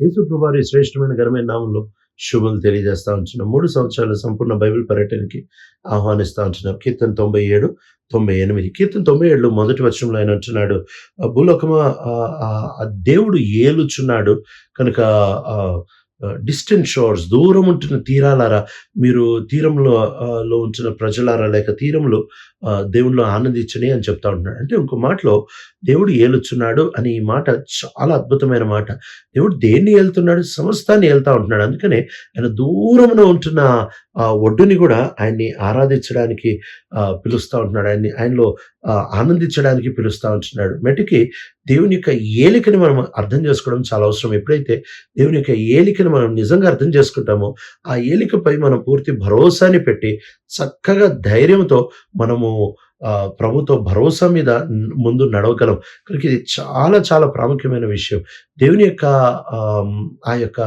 యేసు ప్రభువారి శ్రేష్టమైన ఘనమైన నామంలో శుభం తెలియజేస్తా ఉంటున్నాం. మూడు సంవత్సరాల సంపూర్ణ బైబిల్ పర్యటనకి ఆహ్వానిస్తా ఉంటున్నాం. కీర్తన తొంభై ఏడు తొంభై ఎనిమిది. కీర్తన తొంభై ఏడులో మొదటి వర్షంలో ఆయన అంటున్నాడు భూలోకమా ఆ, దేవుడు ఏలుచున్నాడు. కనుక డిస్టెంట్ షోర్స్ దూరం ఉంటున్న తీరాలారా మీరు తీరంలో ఉంచిన లో ప్రజలారా లేక తీరంలో ఆ, ఆనందించని అని చెప్తా ఉంటున్నాడు. అంటే ఇంకో మాటలో దేవుడు ఏలుచున్నాడు అని ఈ మాట చాలా అద్భుతమైన మాట. దేవుడు దేన్ని ఏలుతున్నాడు? సమస్తాన్ని ఏళ్తా ఉంటున్నాడు. అందుకనే ఆయన దూరంలో ఉంటున్న ఆ ఒడ్డుని కూడా ఆయన్ని ఆరాధించడానికి ఆ, పిలుస్తా ఉంటున్నాడు. ఆయన్ని ఆయనలో ఆనందించడానికి పిలుస్తా ఉంటున్నాడు. మెటికి దేవుని యొక్క ఏలికని మనం అర్థం చేసుకోవడం చాలా అవసరం. ఎప్పుడైతే దేవుని యొక్క ఏలికని మనం నిజంగా అర్థం చేసుకుంటామో ఆ ఏలికపై మనం పూర్తి భరోసాని పెట్టి చక్కగా ధైర్యంతో మనము ఆ, భరోసా మీద ముందు నడవగలం. కనుక ఇది చాలా చాలా ప్రాముఖ్యమైన విషయం. దేవుని యొక్క ఆ యొక్క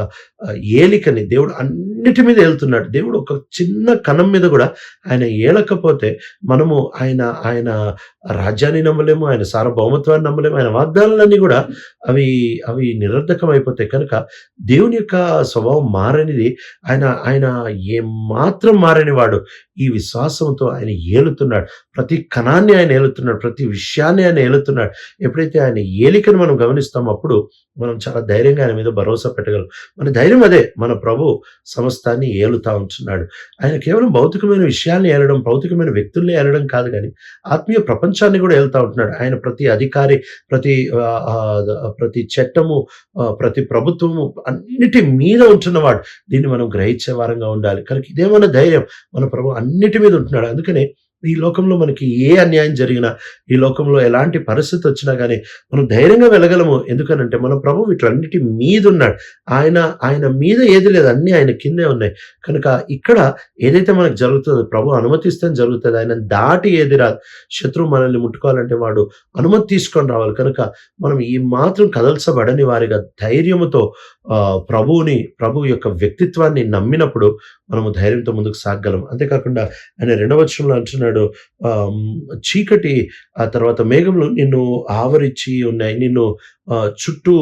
ఏలికని దేవుడు అన్నిటి మీద వెళ్తున్నాడు దేవుడు ఒక చిన్న కణం మీద కూడా ఆయన ఏలకపోతే మనము ఆయన ఆయన రాజ్యాన్ని నమ్మలేము ఆయన సార్వభౌమత్వాన్ని నమ్మలేము ఆయన వాగ్దానాలన్నీ కూడా అవి అవి నిరర్ధకం అయిపోతాయి కనుక దేవుని యొక్క స్వభావం మారనిది ఆయన ఆయన ఏమాత్రం మారని వాడు ఈ విశ్వాసంతో ఆయన ఏలుతున్నాడు. ప్రతి కణాన్ని ఆయన ఏలుతున్నాడు. ప్రతి విషయాన్ని ఆయన ఏలుతున్నాడు. ఎప్పుడైతే ఆయన ఏలికను మనం గమనిస్తామో అప్పుడు మనం చాలా ధైర్యంగా ఆయన మీద భరోసా పెట్టగలం. మన ధైర్యం అదే. మన ప్రభు సమస్తాన్ని ఏలుతా ఉంటున్నాడు. ఆయన కేవలం భౌతికమైన విషయాన్ని ఏలడం భౌతికమైన వ్యక్తుల్ని ఏలడం కాదు కానీ ఆత్మీయ ప్రపంచాన్ని కూడా ఏలుతా ఉంటున్నాడు. ఆయన ప్రతి అధికారి ప్రతి ప్రతి చట్టము ప్రతి ప్రభుత్వము అన్నిటి మీద ఉంటున్నవాడు. దీన్ని మనం గ్రహించే వారంగా ఉండాలి. కనుక ఇదే మన ధైర్యం. మన ప్రభు అన్నిటి మీద ఉంటున్నాడు. అందుకనే ఈ లోకంలో మనకి ఏ అన్యాయం జరిగినా ఈ లోకంలో ఎలాంటి పరిస్థితి వచ్చినా కానీ మనం ధైర్యంగా వెళ్ళగలము. ఎందుకనంటే మన ప్రభు వీటన్నిటి మీద ఉన్నాడు ఆయన ఆయన మీద ఏది లేదు. అన్నీ ఆయన కిందే ఉన్నాయి. కనుక ఇక్కడ ఏదైతే మనకు జరుగుతుందో ప్రభు అనుమతిస్తే జరుగుతుంది. ఆయన దాటి ఏది రాదు. శత్రువు మనల్ని ముట్టుకోవాలంటే వాడు అనుమతి తీసుకొని రావాలి. కనుక మనం ఈ మాత్రం కదల్చబడని వారిగా ధైర్యముతో ప్రభువుని ప్రభు యొక్క వ్యక్తిత్వాన్ని నమ్మినప్పుడు మనము ధైర్యంతో ముందుకు సాగగలం. అంతేకాకుండా ఆయన రెండవ వచనంలో అంటున్నాడు చీకటి ఆ తర్వాత మేఘంలో నిన్ను ఆవరించి ఉన్నాయి నిన్ను చుట్టూ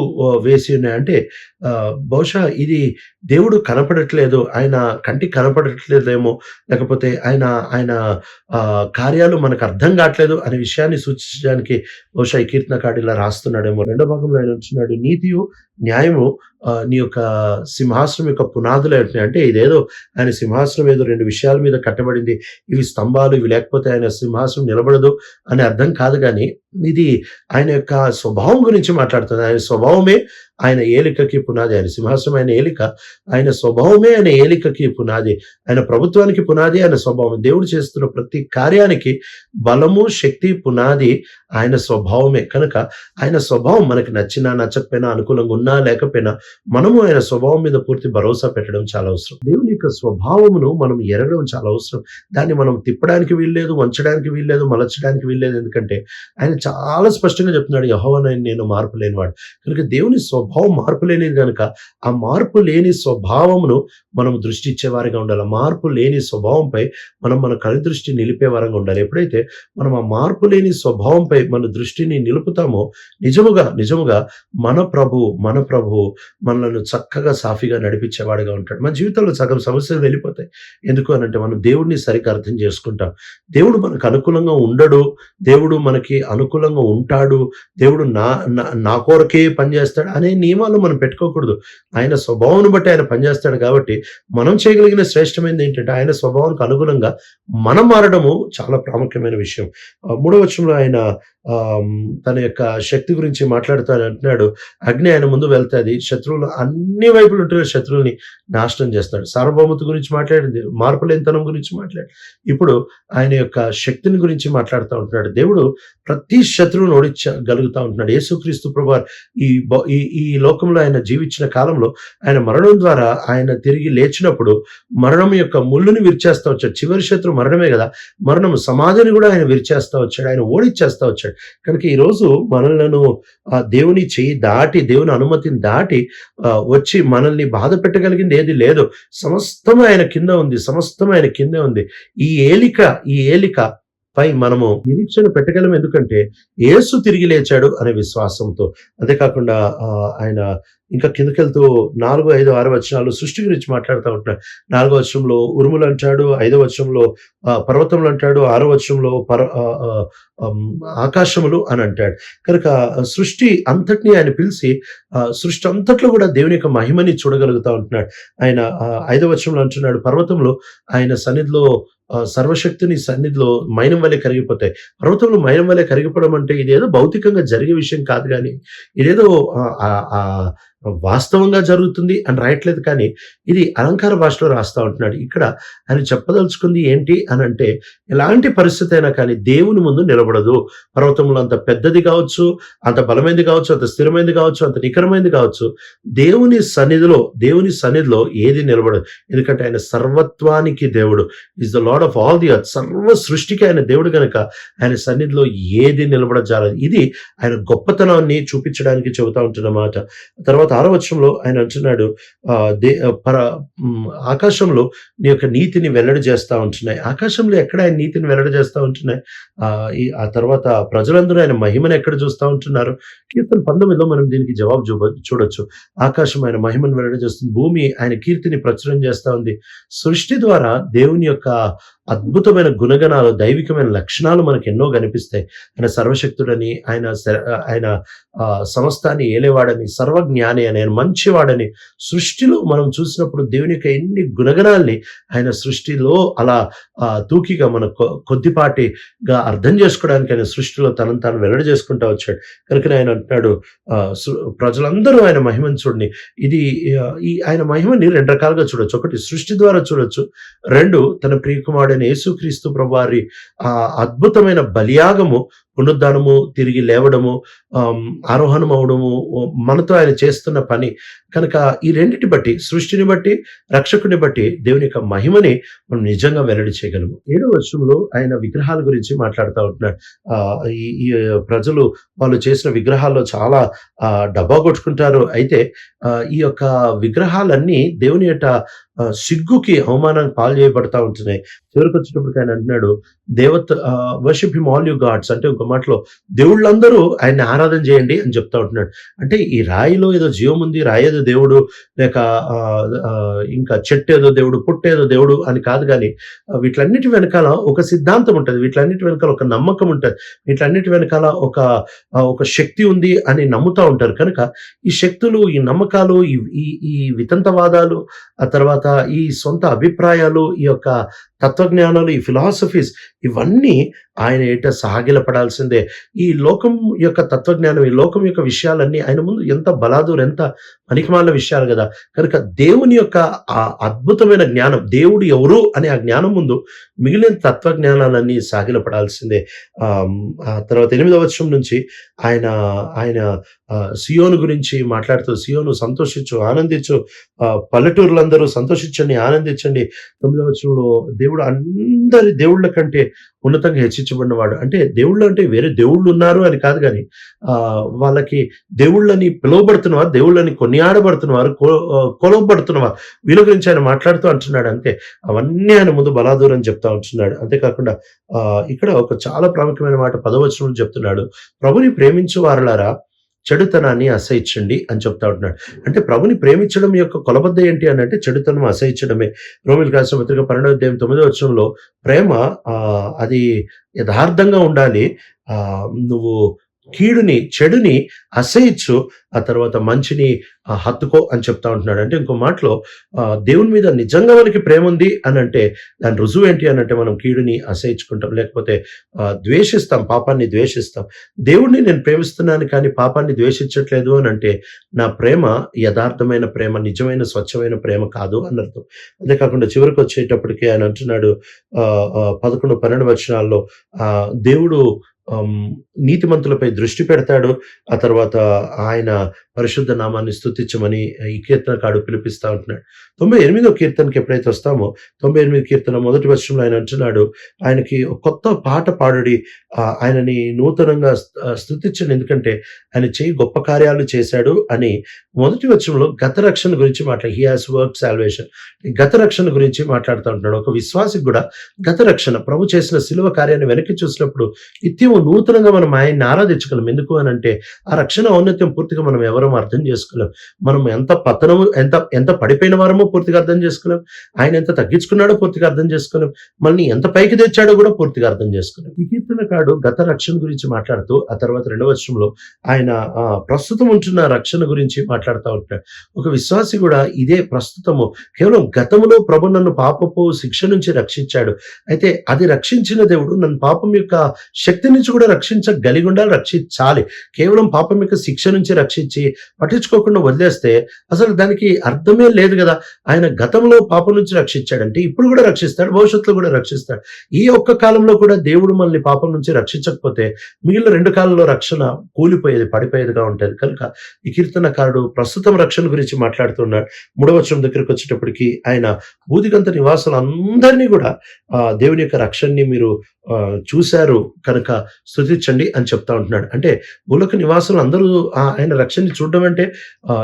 వేసి ఉన్నాయి. అంటే ఆ, బహుశా ఇది దేవుడు కనపడట్లేదు ఆయన కంటికి కనపడట్లేదేమో లేకపోతే ఆయన ఆయన ఆ, కార్యాలు మనకు అర్థం కావట్లేదు అనే విషయాన్ని సూచించడానికి బహుశా ఈ కీర్తనకాడు ఇలా రాస్తున్నాడేమో. రెండో భాగంలో ఆయన వచ్చినాడు నీతియు న్యాయము ఆ, నీ యొక్క సింహాసనం యొక్క పునాదులు ఉంటున్నాయి అంటే ఇదేదో ఆయన సింహాసనం ఏదో రెండు విషయాల మీద కట్టబడింది ఇవి స్తంభాలు ఇవి లేకపోతే ఆయన సింహాసనం నిలబడదు అని అర్థం కాదు కానీ ఇది ఆయన యొక్క స్వభావం గురించి మాట్లాడుతుంది ఆయన స్వభావమే ఆయన ఏలికకి పునాది ఆయన సింహాసనం ఆయన ఏలిక ఆయన స్వభావమే ఆయన ఏలికకి పునాది. ఆయన ప్రభుత్వానికి పునాది ఆయన స్వభావం. దేవుడు చేస్తున్న ప్రతి కార్యానికి బలము శక్తి పునాది ఆయన స్వభావమే. కనుక ఆయన స్వభావం మనకి నచ్చినా నచ్చకపోయినా అనుకూలంగా ఉన్నా లేకపోయినా మనము ఆయన స్వభావం మీద పూర్తి భరోసా పెట్టడం చాలా అవసరం. దేవుని యొక్క స్వభావమును మనం ఎరగడం చాలా అవసరం. దాన్ని మనం తిప్పడానికి వీల్లేదు వంచడానికి వీల్లేదు మలచడానికి వీల్లేదు. ఎందుకంటే ఆయన చాలా స్పష్టంగా చెప్తున్నాడు యహోవన నేను మార్పు లేనివాడు. కనుక దేవుని స్వభావం మార్పు లేనిది కనుక ఆ మార్పు లేని స్వభావమును మనం దృష్టి ఇచ్చేవారిగా ఉండాలి మార్పు లేని స్వభావంపై మనం మన కనుదృష్టి నిలిపే వారంగా ఉండాలి. ఎప్పుడైతే మనం ఆ మార్పు లేని స్వభావంపై మన దృష్టిని నిలుపుతామో నిజముగా నిజముగా మన ప్రభు మన ప్రభు మనలను చక్కగా సాఫీగా నడిపించేవాడిగా ఉంటాడు. మన జీవితంలో సగం సమస్యలు వెళ్ళిపోతాయి. ఎందుకు అని అంటే మనం దేవుడిని సరిగ్గా అర్థం చేసుకుంటాం. దేవుడు మనకు అనుకూలంగా ఉండడు. దేవుడు మనకి అనుకూలంగా ఉంటాడు. దేవుడు నా నా- నా కొరకే పనిచేస్తాడు అనే నియమాలు మనం పెట్టుకోకూడదు. ఆయన స్వభావం బట్టి ఆయన పనిచేస్తాడు కాబట్టి మనం చేయగలిగిన శ్రేష్టమైనది ఏంటంటే ఆయన స్వభావానికి అనుగుణంగా మనం మారడము చాలా ప్రాముఖ్యమైన విషయం. మూడవ వచనంలో ఆయన తన యొక్క శక్తి గురించి మాట్లాడుతూ అంటున్నాడు. అగ్ని ఆయన ముందు వెళ్తుంది. శత్రువులు అన్ని వైపులు ఉంటున్న శత్రువుల్ని నాశనం చేస్తాడు. సార్వభౌమత గురించి మాట్లాడింది. మార్పులేనితనం గురించి మాట్లాడి. ఇప్పుడు ఆయన యొక్క శక్తిని గురించి మాట్లాడుతూ ఉంటున్నాడు. దేవుడు ప్రతి శత్రువును ఓడించగలుగుతూ ఉంటున్నాడు. యేసుక్రీస్తు ప్రభు ఈ ఈ లోకంలో ఆయన జీవించిన కాలంలో ఆయన మరణం ద్వారా ఆయన తిరిగి లేచినప్పుడు మరణం యొక్క ముళ్ళుని విరిచేస్తా వచ్చాడు. చివరి శత్రు మరణమే కదా. మరణం సమాజాన్ని కూడా ఆయన విరిచేస్తా వచ్చాడు. ఆయన ఓడిచ్చేస్తా వచ్చాడు. కనుక ఈ రోజు మనలను ఆ దేవుని చేయి దాటి దేవుని అనుమతిని దాటి ఆ, వచ్చి మనల్ని బాధ పెట్టగలిగింది ఏది లేదు. సమస్తం ఆయన కింద ఉంది. సమస్తం ఆయన కింద ఉంది. ఈ ఏలిక ఈ ఏలిక పై మనము నిరీక్షణ పెట్టగలం. ఎందుకంటే ఏసు తిరిగి లేచాడు అనే విశ్వాసంతో. అంతేకాకుండా ఆ, ఆయన ఇంకా కిందకెళ్తూ నాలుగు ఐదు ఆరు వచనాలు సృష్టి గురించి మాట్లాడుతూ ఉంటున్నాడు. నాలుగో వచనంలో ఉరుములు అంటాడు ఐదో వచనంలో ఆ, పర్వతములు అంటాడు ఆరో వచనంలో పర్ ఆకాశములు అని అంటాడు. కనుక సృష్టి అంతటిని ఆయన పిలిచి ఆ, సృష్టి అంతట్లో కూడా దేవుని యొక్క మహిమని చూడగలుగుతా ఉంటున్నాడు. ఆయన ఐదో వచనంలో అంటున్నాడు పర్వతంలో ఆయన సన్నిధిలో సర్వశక్తిని సన్నిధిలో మైనం వల్లే కరిగిపోతాయి. పర్వతంలో మైనం వల్లే కరిగిపోవడం అంటే ఇదేదో భౌతికంగా జరిగే విషయం కాదు కానీ ఇదేదో ఆ, ఆ, ఆ, వాస్తవంగా జరుగుతుంది అని రాయట్లేదు కానీ ఇది అలంకార భాషలో రాస్తా ఉంటున్నాడు. ఇక్కడ ఆయన చెప్పదలుచుకుంది ఏంటి అని అంటే ఎలాంటి పరిస్థితి అయినా కానీ దేవుని ముందు నిలబడదు. పర్వతములు అంత పెద్దది కావచ్చు అంత బలమైనది కావచ్చు అంత స్థిరమైనది కావచ్చు అంత నికరమైనది కావచ్చు. దేవుని సన్నిధిలో దేవుని సన్నిధిలో ఏది నిలబడదు. ఎందుకంటే ఆయన సర్వత్వానికి దేవుడు. Is the lord of all the earth సర్వ సృష్టికి ఆయన దేవుడు కనుక ఆయన సన్నిధిలో ఏది నిలబడజాలదు. ఇది ఆయన గొప్పతనాన్ని చూపించడానికి చెబుతా ఉంటున్నమాట తర్వాత ఆరో ఆయన అంటున్నాడు ఆ, దే పర ఆకాశంలో నీ యొక్క నీతిని వెల్లడి చేస్తా ఉంటున్నాయి. ఆకాశంలో ఎక్కడ ఆయన నీతిని వెల్లడి చేస్తా ఉంటున్నాయి? ఆ ఈ ఆ తర్వాత ప్రజలందరూ ఆయన మహిమను ఎక్కడ చూస్తా ఉంటున్నారు? కీర్తన పంతొమ్మిదిలో మనం దీనికి జవాబు చూ చూడొచ్చు. ఆకాశం ఆయన మహిమను వెల్లడి చేస్తుంది. భూమి ఆయన కీర్తిని ప్రచురం చేస్తా ఉంది. సృష్టి ద్వారా దేవుని యొక్క అద్భుతమైన గుణగణాలు దైవికమైన లక్షణాలు మనకు ఎన్నో కనిపిస్తాయి. ఆయన సర్వశక్తుడని ఆయన స- ఆయన ఆ, సమస్తాన్ని ఏలేవాడని సర్వజ్ఞాని అని ఆయన మంచివాడని సృష్టిలో మనం చూసినప్పుడు దేవుని యొక్క ఎన్ని గుణగణాల్ని ఆయన సృష్టిలో అలా ఆ, తూకిగా మన కొ- కొద్దిపాటిగా అర్థం చేసుకోవడానికి ఆయన సృష్టిలో తనను తాను వెల్లడి చేసుకుంటా వచ్చాడు. కనుక ఆయన అంటున్నాడు ఆ, ప్రజలందరూ ఆయన మహిమను చూడని ఇది ఈ ఆయన మహిమని రెండు రకాలుగా చూడొచ్చు. ఒకటి సృష్టి ద్వారా చూడొచ్చు. రెండు తన ప్రియకుమారుడు యేసుక్రీస్తు ప్రభువారి ఆ అద్భుతమైన బలియాగము పునరుద్ధానము తిరిగి లేవడము ఆరోహణం అవడము మనతో ఆయన చేస్తున్న పని. కనుక ఈ రెండిటి బట్టి సృష్టిని బట్టి రక్షకుని బట్టి దేవుని యొక్క మహిమని మనం నిజంగా వెల్లడి చేయగలము. ఏడో వర్షంలో ఆయన విగ్రహాల గురించి మాట్లాడుతూ ఉంటున్నాడు. ఈ ప్రజలు వాళ్ళు చేసిన విగ్రహాల్లో చాలా ఆ, డబ్బా కొట్టుకుంటారు. అయితే ఈ యొక్క విగ్రహాలన్నీ దేవుని యొక్క సిగ్గుకి అవమానానికి పాలు చేయబడతా ఉంటున్నాయి. చివరికి వచ్చేటప్పటికి ఆయన అంటున్నాడు దేవత worship him all you gods అంటే ఒక మాటలో దేవుళ్ళందరూ ఆయన్ని ఆరాధన చేయండి అని చెప్తా ఉంటున్నాడు. అంటే ఈ రాయిలో ఏదో జీవం ఉంది రాయేదో దేవుడు లేక ఇంకా చెట్టు ఏదో దేవుడు పుట్టేదో దేవుడు అని కాదు కానీ వీటిలన్నిటి వెనకాల ఒక సిద్ధాంతం ఉంటుంది. వీటిలన్నిటి వెనకాల ఒక నమ్మకం ఉంటుంది. వీటిలన్నిటి వెనకాల ఒక ఒక శక్తి ఉంది అని నమ్ముతా ఉంటారు. కనుక ఈ శక్తులు ఈ నమ్మకాలు ఈ ఈ ఈ వితంతవాదాలు ఆ తర్వాత ఈ సొంత అభిప్రాయాలు ఈ యొక్క తత్వజ్ఞానాలు ఈ ఫిలాసఫీస్ ఇవన్నీ ఆయన ఏట సాగిలపడాల్సిందే. ఈ లోకం యొక్క తత్వజ్ఞానం ఈ లోకం యొక్క విషయాలన్నీ ఆయన ముందు ఎంత బలాదూర్ ఎంత పనికిమాల విషయాలు కదా. కనుక దేవుని యొక్క ఆ అద్భుతమైన జ్ఞానం దేవుడు ఎవరు అనే ఆ జ్ఞానం ముందు మిగిలిన తత్వజ్ఞానాలన్నీ సాగిలపడాల్సిందే. ఆ తర్వాత ఎనిమిదవ వర్షం నుంచి ఆయన ఆయన సియోను గురించి మాట్లాడుతూ సియోను సంతోషించు ఆనందించు ఆ, పల్లెటూరులందరూ సంతోషించండి ఆనందించండి. తొమ్మిదవ వచనంలో దేవుడు అందరి దేవుళ్ళ కంటే ఉన్నతంగా హెచ్చించబడినవాడు. అంటే దేవుళ్ళు అంటే వేరే దేవుళ్ళు ఉన్నారు అని కాదు కానీ ఆ, వాళ్ళకి దేవుళ్ళని పిలువబడుతున్నవారు దేవుళ్ళని కొనియాడబడుతున్నవారు కొలవబడుతున్నవారు. వీళ్ళ గురించి ఆయన మాట్లాడుతూ అంటున్నాడు. అంతే. అవన్నీ ఆయన ముందు బలాదూరం చెప్తా ఉంటున్నాడు. అంతేకాకుండా ఇక్కడ ఒక చాలా ప్రాముఖ్యమైన మాట పదవచనం చెప్తున్నాడు. ప్రభుని ప్రేమించు వారలారా చెడుతనాన్ని అసహించండి అని చెప్తా ఉంటున్నాడు. అంటే ప్రభుని ప్రేమించడం యొక్క కొలబద్ద ఏంటి అని అంటే చెడుతనం అసహించడమే. రోమిల్ రాసిన పత్రిక పన్నెండవ అధ్యాయం తొమ్మిదవ ప్రేమ అది యథార్థంగా ఉండాలి. నువ్వు కీడుని చెడుని అసహించు ఆ తర్వాత మంచిని హత్తుకో అని చెప్తా ఉంటున్నాడు. అంటే ఇంకో మాటలో దేవుని మీద నిజంగా మనకి ప్రేమ ఉంది అని అంటే దాని రుజువు ఏంటి అని అంటే మనం కీడుని అసహించుకుంటాం లేకపోతే ద్వేషిస్తాం పాపాన్ని ద్వేషిస్తాం. దేవుడిని నేను ప్రేమిస్తున్నాను కానీ పాపాన్ని ద్వేషించట్లేదు అని అంటే నా ప్రేమ యథార్థమైన ప్రేమ నిజమైన స్వచ్ఛమైన ప్రేమ కాదు అని అర్థం. అంతేకాకుండా చివరికి వచ్చేటప్పటికి ఆయన అంటున్నాడు ఆ, పదకొండు పన్నెండు వచనాల్లో ఆ, దేవుడు నీతిమంతులపై దృష్టి పెడతాడు. ఆ తర్వాత ఆయన పరిశుద్ధ నామాన్ని స్థుతించమని ఈ కీర్తనకాడు పిలిపిస్తా ఉంటున్నాడు. తొంభై ఎనిమిదో కీర్తనకి ఎప్పుడైతే వస్తామో తొంభై ఎనిమిది కీర్తన మొదటి వర్షంలో ఆయన అంటున్నాడు ఆయనకి కొత్త పాట పాడుడి ఆ, ఆయనని నూతనంగా స్థుతించండి ఎందుకంటే ఆయన చేయి గొప్ప కార్యాలు చేశాడు అని మొదటి వర్షంలో గత రక్షణ గురించి మాట్లాడి హీ హాస్ వర్క్ సాల్వేషన్ గత రక్షణ గురించి మాట్లాడుతూ ఉంటున్నాడు. ఒక విశ్వాసికి కూడా గత రక్షణ ప్రభు చేసిన సిలువ కార్యాన్ని వెనక్కి చూసినప్పుడు నిత్యం నూతనంగా మనం ఆయన్ని ఆరాధించగలం ఎందుకు అని అంటే ఆ రక్షణ ఔన్నత్యం పూర్తిగా మనం ఎవరం అర్థం చేసుకోలేం. మనం ఎంత పతనము ఎంత ఎంత పడిపోయిన వారమో పూర్తిగా అర్థం చేసుకోలేం. ఆయన ఎంత తగ్గించుకున్నాడో పూర్తిగా అర్థం చేసుకోలేం. మళ్ళీ ఎంత పైకి తెచ్చాడో కూడా పూర్తిగా అర్థం చేసుకోలేం. ఈ కీర్తనకాడు గత రక్షణ గురించి మాట్లాడుతూ ఆ తర్వాత రెండవ వర్షంలో ఆయన ఆ, ప్రస్తుతం ఉంటున్న రక్షణ గురించి మాట్లాడుతూ ఉంటాడు. ఒక విశ్వాసి కూడా ఇదే ప్రస్తుతము కేవలం గతంలో ప్రభు నన్ను పాపపు శిక్ష నుంచి రక్షించాడు. అయితే అది రక్షించిన దేవుడు నన్ను పాపం యొక్క శక్తి నుంచి కూడా రక్షించగలిగి ఉండాలి రక్షించాలి. కేవలం పాపం యొక్క శిక్ష నుంచి రక్షించి పట్టించుకోకుండా వదిలేస్తే అసలు దానికి అర్థమే లేదు కదా. ఆయన గతంలో పాపం నుంచి రక్షించాడంటే ఇప్పుడు కూడా రక్షిస్తాడు భవిష్యత్తులో కూడా రక్షిస్తాడు. ఈ ఒక్క కాలంలో కూడా దేవుడు మనల్ని పాపం నుంచి రక్షించకపోతే మిగిలిన రెండు కాలంలో రక్షణ కూలిపోయేది పడిపోయేదిగా ఉంటుంది. కనుక ఈ కీర్తనకారుడు ప్రస్తుతం రక్షణ గురించి మాట్లాడుతున్నాడు. మూడవచనం దగ్గరికి వచ్చేటప్పటికి ఆయన బూదిగంత నివాసులు అందరినీ కూడా దేవుని యొక్క రక్షణని మీరు చూశారు కనుక స్థుతించండి అని చెప్తా ఉంటున్నాడు. అంటే భూలోక నివాసులు అందరూ ఆ ఆయన రక్షణని చూడడం అంటే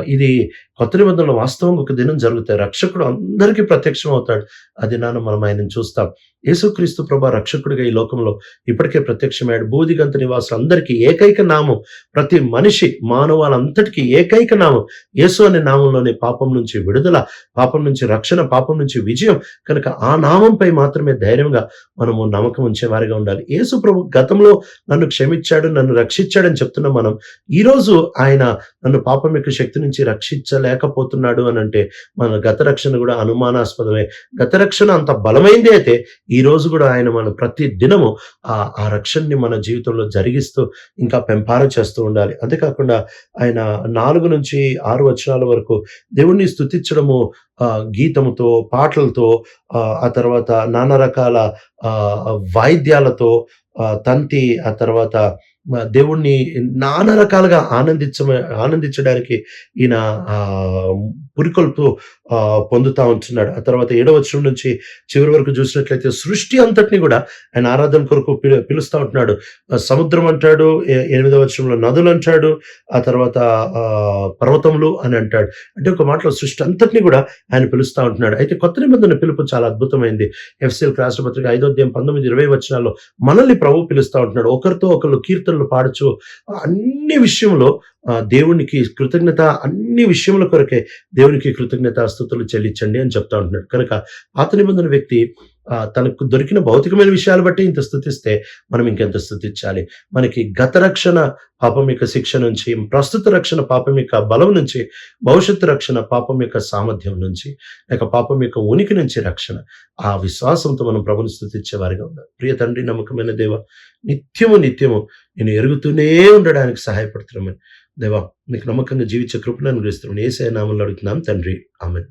ఇది కొత్త నిబంధనలు వాస్తవంగా ఒక దినం జరుగుతాయి. రక్షకుడు అందరికీ ప్రత్యక్షం అవుతాడు అది నాన్న మనం ఆయనను చూస్తాం. యేసుక్రీస్తు ప్రభా రక్షకుడిగా ఈ లోకంలో ఇప్పటికే ప్రత్యక్షమయ్యాడు. బూదిగంత నివాసులు అందరికీ ఏకైక నామం ప్రతి మనిషి మానవాళ్ళంతటికీ ఏకైక నామం యేసు అనే నామంలోనే పాపం నుంచి విడుదల పాపం నుంచి రక్షణ పాపం నుంచి విజయం. కనుక ఆ నామంపై మాత్రమే ధైర్యంగా మనము నమ్మకం ఉంచే వారిగా ఉండాలి. యేసు ప్రభు గతంలో నన్ను క్షమించాడు నన్ను రక్షించాడని చెప్తున్న మనం ఈరోజు ఆయన నన్ను పాపం యొక్క శక్తి నుంచి రక్షించలేకపోతున్నాడు అని అంటే మన గత రక్షణ కూడా అనుమానాస్పదమే. గత రక్షణ అంత బలమైంది అయితే ఈ రోజు కూడా ఆయన మన ప్రతి దినము ఆ ఆ రక్షణని మన జీవితంలో జరిగిస్తూ ఇంకా పెంపార చేస్తూ ఉండాలి. అంతేకాకుండా ఆయన నాలుగు నుంచి ఆరు వచనాల వరకు దేవుణ్ణి స్థుతించడము గీతముతో పాటలతో ఆ, తర్వాత నానా రకాల వాయిద్యాలతో తంతి ఆ తర్వాత దేవుణ్ణి నానా రకాలుగా ఆనందించ ఆనందించడానికి ఈయన ఆ, పురికొల్పు ఆ, పొందుతా ఉంటున్నాడు. ఆ తర్వాత ఏడవ వచనం నుంచి చివరి వరకు చూసినట్లయితే సృష్టి అంతటిని కూడా ఆయన ఆరాధన కొరకు పిలు పిలుస్తూ ఉంటున్నాడు. సముద్రం అంటాడు ఎనిమిదవ వచనంలో నదులు అంటాడు ఆ తర్వాత ఆ, పర్వతములు అని అంటాడు. అంటే ఒక మాటలో సృష్టి అంతటిని కూడా ఆయన పిలుస్తూ ఉంటున్నాడు. అయితే కొత్త నిబంధన పిలుపు చాలా అద్భుతమైంది. ఎఫ్సిఎల్ రాష్ట్రపత్రిక ఐదోద్యం పంతొమ్మిది ఇరవై వచనాల్లో మనల్ని ప్రభు పిలుస్తూ ఉంటున్నాడు. ఒకరితో ఒకరు కీర్తన కీర్తనలు పాడుచు అన్ని విషయంలో దేవునికి కృతజ్ఞత అన్ని విషయముల కొరకే దేవునికి కృతజ్ఞత స్థుతులు చెల్లించండి అని చెప్తా ఉంటున్నాడు. కనుక పాత నిబంధన వ్యక్తి తనకు దొరికిన భౌతికమైన విషయాలు బట్టి ఇంత స్థుతిస్తే మనం ఇంకెంత స్థుతించాలి? మనకి గత రక్షణ పాపం యొక్క శిక్ష నుంచి ప్రస్తుత రక్షణ పాపం యొక్క బలం నుంచి భవిష్యత్తు రక్షణ పాపం యొక్క సామర్థ్యం నుంచి లేక పాపం యొక్క ఉనికి నుంచి రక్షణ. ఆ విశ్వాసంతో మనం ప్రభుని స్థుతించే వారిగా ఉండాలి. ప్రియ తండ్రి నమ్మకమైన దేవ నిత్యము నిత్యము నేను ఎరుగుతూనే ఉండడానికి సహాయపడుతున్నామని. దేవా మీకు నమ్మకంగా జీవించే కృపణను గురిస్తున్నాను ఏసే నామంలో అడుగుతున్నాం. తండ్రి ఆమె